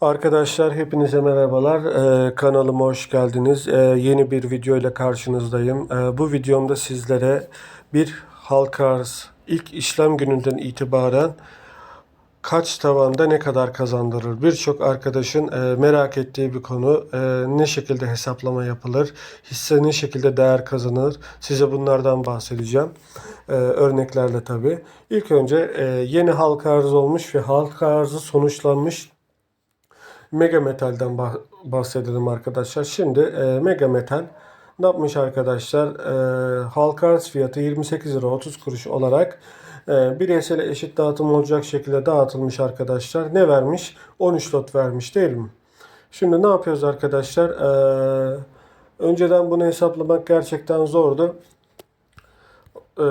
Arkadaşlar hepinize merhabalar. Ee, kanalıma hoş geldiniz. Ee, yeni bir video ile karşınızdayım. Ee, bu videomda sizlere bir halka arz ilk işlem gününden itibaren kaç tavanda ne kadar kazandırır? Birçok arkadaşın e, merak ettiği bir konu. E, ne şekilde hesaplama yapılır? Hisse ne şekilde değer kazanır? Size bunlardan bahsedeceğim. E, örneklerle tabii. İlk önce e, yeni halka arz olmuş ve halka arzı sonuçlanmış Mega Metal'den bah- bahsedelim arkadaşlar. Şimdi e, Mega Metal ne yapmış arkadaşlar? E, halka arz fiyatı 28 lira 30 kuruş olarak e, bireysel eşit dağıtım olacak şekilde dağıtılmış arkadaşlar. Ne vermiş? 13 lot vermiş değil mi? Şimdi ne yapıyoruz arkadaşlar? E, önceden bunu hesaplamak gerçekten zordu. Ee,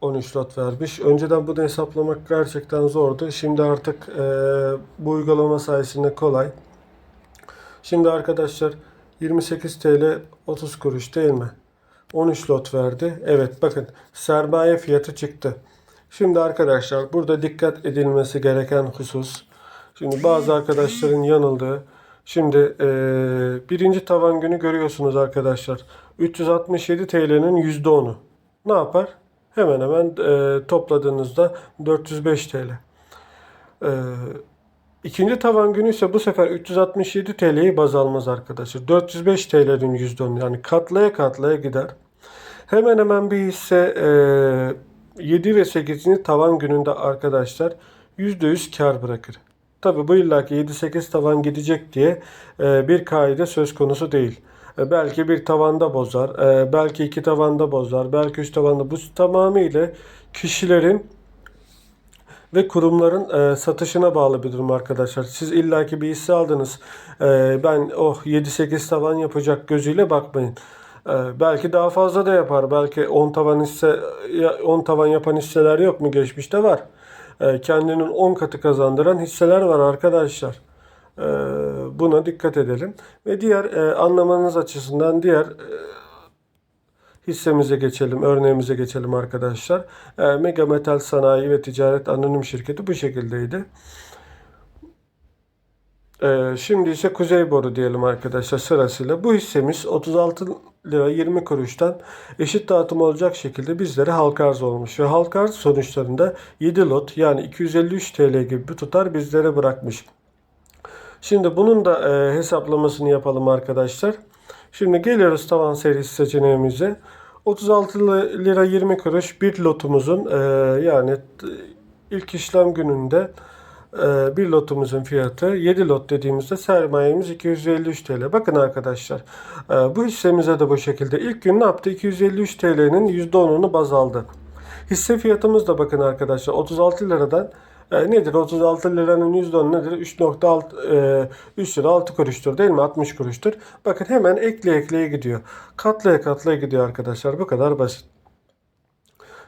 13 lot vermiş. Önceden bunu hesaplamak gerçekten zordu. Şimdi artık e, bu uygulama sayesinde kolay. Şimdi arkadaşlar 28 TL 30 kuruş değil mi? 13 lot verdi. Evet bakın sermaye fiyatı çıktı. Şimdi arkadaşlar burada dikkat edilmesi gereken husus. Şimdi bazı arkadaşların yanıldığı. Şimdi e, birinci tavan günü görüyorsunuz arkadaşlar. 367 TL'nin %10'u. Ne yapar? Hemen hemen e, topladığınızda 405 TL. E, ikinci tavan günü ise bu sefer 367 TL'yi baz almaz arkadaşlar. 405 TL'nin %10'u yani katlaya katlaya gider. Hemen hemen bir hisse e, 7 ve 8. tavan gününde arkadaşlar %100 kar bırakır. Tabi bu illaki 7-8 tavan gidecek diye e, bir kaide söz konusu değil. E, belki bir tavanda bozar, e, belki iki tavanda bozar, belki üç tavanda. Bu tamamıyla kişilerin ve kurumların e, satışına bağlı bir durum arkadaşlar. Siz illaki bir hisse aldınız. E, ben oh 7-8 tavan yapacak gözüyle bakmayın. E, belki daha fazla da yapar. Belki 10 tavan hisse ya- 10 tavan yapan hisseler yok mu? Geçmişte var. E, kendinin 10 katı kazandıran hisseler var arkadaşlar. E, buna dikkat edelim. Ve diğer e, anlamanız açısından diğer e, hissemize geçelim, örneğimize geçelim arkadaşlar. E, Mega Metal Sanayi ve Ticaret Anonim Şirketi bu şekildeydi. E, şimdi ise Kuzey Boru diyelim arkadaşlar sırasıyla. Bu hissemiz 36 lira 20 kuruştan eşit dağıtım olacak şekilde bizlere halka arz olmuş. Ve halka arz sonuçlarında 7 lot yani 253 TL gibi bir tutar bizlere bırakmış. Şimdi bunun da e, hesaplamasını yapalım arkadaşlar. Şimdi geliyoruz tavan serisi seçeneğimize. 36 lira 20 kuruş bir lotumuzun e, yani ilk işlem gününde e, bir lotumuzun fiyatı 7 lot dediğimizde sermayemiz 253 TL. Bakın arkadaşlar e, bu hissemize de bu şekilde ilk gün ne yaptı? 253 TL'nin %10'unu baz aldı. Hisse fiyatımız da bakın arkadaşlar 36 liradan e, nedir? 36 liranın %10 nedir? 3.6 e, 3 lira 6 kuruştur değil mi? 60 kuruştur. Bakın hemen ekle ekleye gidiyor. Katlaya katlaya gidiyor arkadaşlar. Bu kadar basit.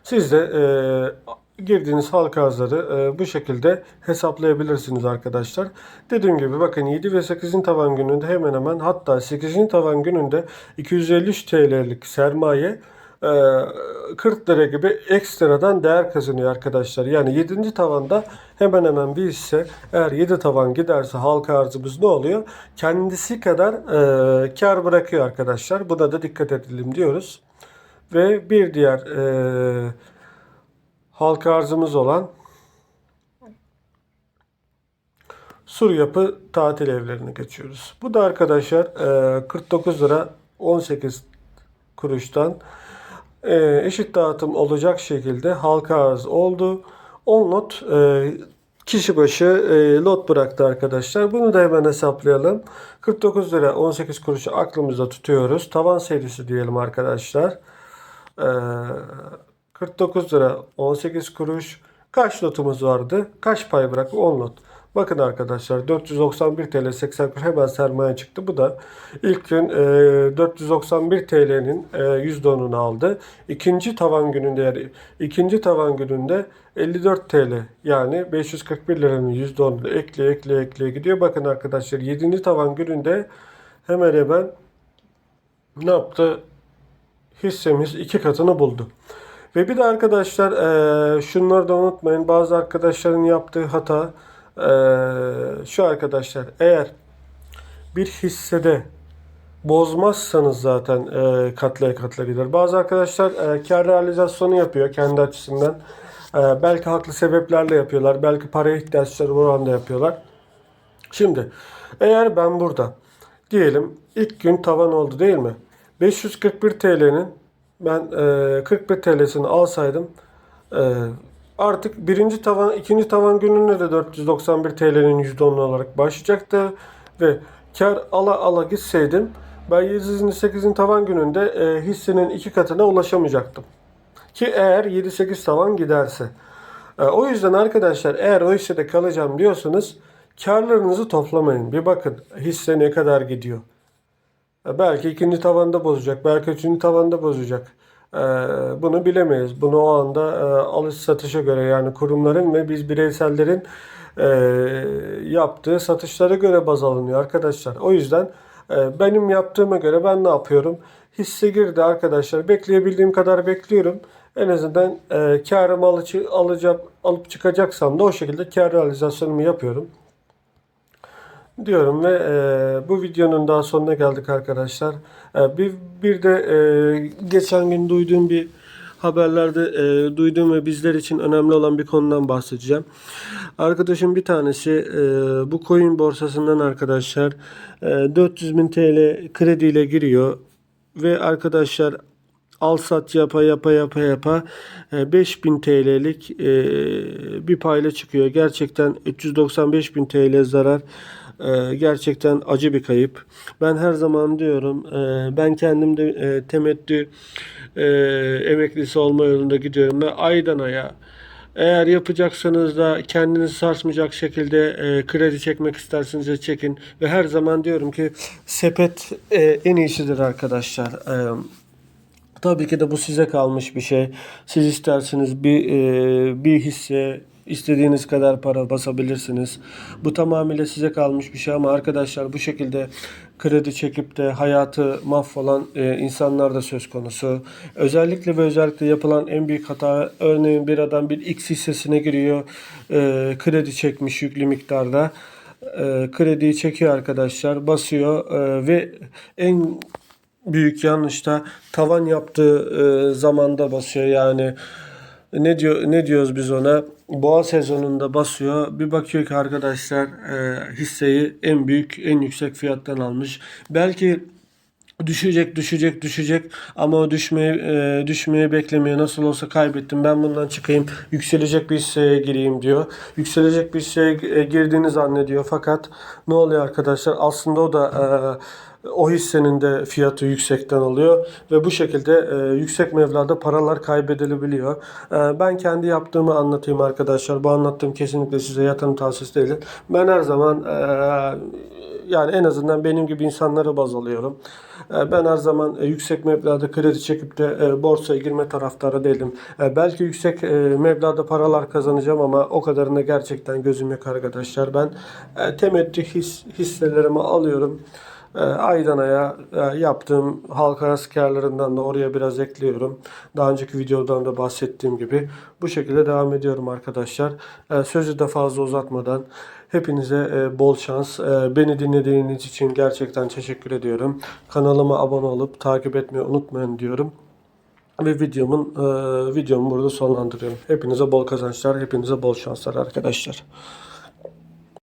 Siz de e, girdiğiniz halka arzları e, bu şekilde hesaplayabilirsiniz arkadaşlar. Dediğim gibi bakın 7 ve 8'in tavan gününde hemen hemen hatta 8'in tavan gününde 253 TL'lik sermaye 40 lira gibi ekstradan değer kazanıyor arkadaşlar. Yani 7. tavanda hemen hemen bir hisse eğer 7 tavan giderse halka arzımız ne oluyor? Kendisi kadar e, kar bırakıyor arkadaşlar. Buna da dikkat edelim diyoruz. Ve bir diğer e, halka arzımız olan Sur Yapı tatil evlerine geçiyoruz. Bu da arkadaşlar e, 49 lira 18 kuruştan e, eşit dağıtım olacak şekilde halka arz oldu. 10 lot e, kişi başı e, lot bıraktı arkadaşlar. Bunu da hemen hesaplayalım. 49 lira 18 kuruşu aklımızda tutuyoruz. Tavan serisi diyelim arkadaşlar. Ee, 49 lira 18 kuruş. Kaç lotumuz vardı? Kaç pay bıraktı? 10 lot. Bakın arkadaşlar 491 TL 80 kuruş hemen sermaye çıktı. Bu da ilk gün e, 491 TL'nin e, %10'unu aldı. İkinci tavan gününde yani ikinci tavan gününde 54 TL yani 541 liranın %10'unu ekle ekle ekle gidiyor. Bakın arkadaşlar 7. tavan gününde hemen hemen ne yaptı? hissemiz iki katını buldu. Ve bir de arkadaşlar eee şunları da unutmayın. Bazı arkadaşların yaptığı hata Ee, şu arkadaşlar eğer bir hissede bozmazsanız zaten e, katlaya katla gider. Bazı arkadaşlar e, kar realizasyonu yapıyor kendi açısından. E, belki haklı sebeplerle yapıyorlar. Belki paraya ihtiyaçları bu anda yapıyorlar. Şimdi eğer ben burada diyelim ilk gün tavan oldu değil mi? 541 TL'nin ben e, 41 TL'sini alsaydım e, artık birinci tavan ikinci tavan gününde de 491 TL'nin %10 olarak başlayacaktı ve kar ala ala gitseydim ben 708'in tavan gününde e, hissenin iki katına ulaşamayacaktım. Ki eğer 7-8 tavan giderse. E, o yüzden arkadaşlar eğer o hissede kalacağım diyorsanız karlarınızı toplamayın. Bir bakın hisse ne kadar gidiyor. E, Belki ikinci tavanda bozacak, belki üçüncü tavanda bozacak. E, Bunu bilemeyiz. Bunu o anda e, alış satışa göre yani kurumların ve biz bireysellerin e, yaptığı satışlara göre baz alınıyor arkadaşlar. O yüzden e, benim yaptığıma göre ben ne yapıyorum? Hisse girdi arkadaşlar. Bekleyebildiğim kadar bekliyorum. En azından e, karımı alıcı, alacağım, alıp çıkacaksam da o şekilde kar realizasyonumu yapıyorum diyorum ve e, bu videonun daha sonuna geldik arkadaşlar. E, bir, bir de e, geçen gün duyduğum bir haberlerde e, duyduğum ve bizler için önemli olan bir konudan bahsedeceğim. Arkadaşım bir tanesi e, bu coin borsasından arkadaşlar e, 400 bin TL krediyle giriyor ve arkadaşlar al sat yapa yapa yapa yapa e, 5000 TL'lik e, bir payla çıkıyor. Gerçekten 395 bin TL zarar. E, Gerçekten acı bir kayıp. Ben her zaman diyorum e, ben kendim de e, temettü e, emeklisi olma yolunda gidiyorum ve aydan aya eğer yapacaksanız da kendinizi sarsmayacak şekilde e, kredi çekmek isterseniz çekin. Ve her zaman diyorum ki sepet e, en iyisidir arkadaşlar. E, Tabii ki de bu size kalmış bir şey. Siz isterseniz bir e, bir hisse istediğiniz kadar para basabilirsiniz. Bu tamamıyla size kalmış bir şey ama arkadaşlar bu şekilde kredi çekip de hayatı mahvolan e, insanlar da söz konusu. Özellikle ve özellikle yapılan en büyük hata örneğin bir adam bir X hissesine giriyor. e, kredi çekmiş yüklü miktarda. E, krediyi çekiyor arkadaşlar, basıyor e, ve en büyük yanlış da tavan yaptığı e, zamanda basıyor yani ne diyor ne diyoruz biz ona? Boğa sezonunda basıyor. Bir bakıyor ki arkadaşlar e, hisseyi en büyük en yüksek fiyattan almış. Belki düşecek düşecek düşecek ama o düşmeyi e, düşmeyi beklemiyor nasıl olsa kaybettim. Ben bundan çıkayım yükselecek bir hisseye gireyim diyor. Yükselecek bir hisseye e, girdiğini zannediyor. Fakat ne oluyor arkadaşlar? Aslında o da e, o hissenin de fiyatı yüksekten oluyor ve bu şekilde e, yüksek meblağda paralar kaybedilebiliyor. E, ben kendi yaptığımı anlatayım arkadaşlar. Bu anlattığım kesinlikle size yatırım tavsiyesi değil. Ben her zaman e, yani en azından benim gibi insanlara baz alıyorum. E, Ben her zaman e, yüksek meblağda kredi çekip de e, borsaya girme taraftarı değilim. Belki yüksek meblağda paralar kazanacağım ama o kadarına gerçekten gözüm yok arkadaşlar. Ben temettü his, hisselerimi alıyorum. E, Aydan aya e, yaptığım halka arası karlarından da oraya biraz ekliyorum. Daha önceki videodan da bahsettiğim gibi. Bu şekilde devam ediyorum arkadaşlar. E, Sözü de fazla uzatmadan hepinize e, bol şans. E, Beni dinlediğiniz için gerçekten teşekkür ediyorum. Kanalıma abone olup takip etmeyi unutmayın diyorum. Ve videomun e, videomu burada sonlandırıyorum. Hepinize bol kazançlar, hepinize bol şanslar arkadaşlar.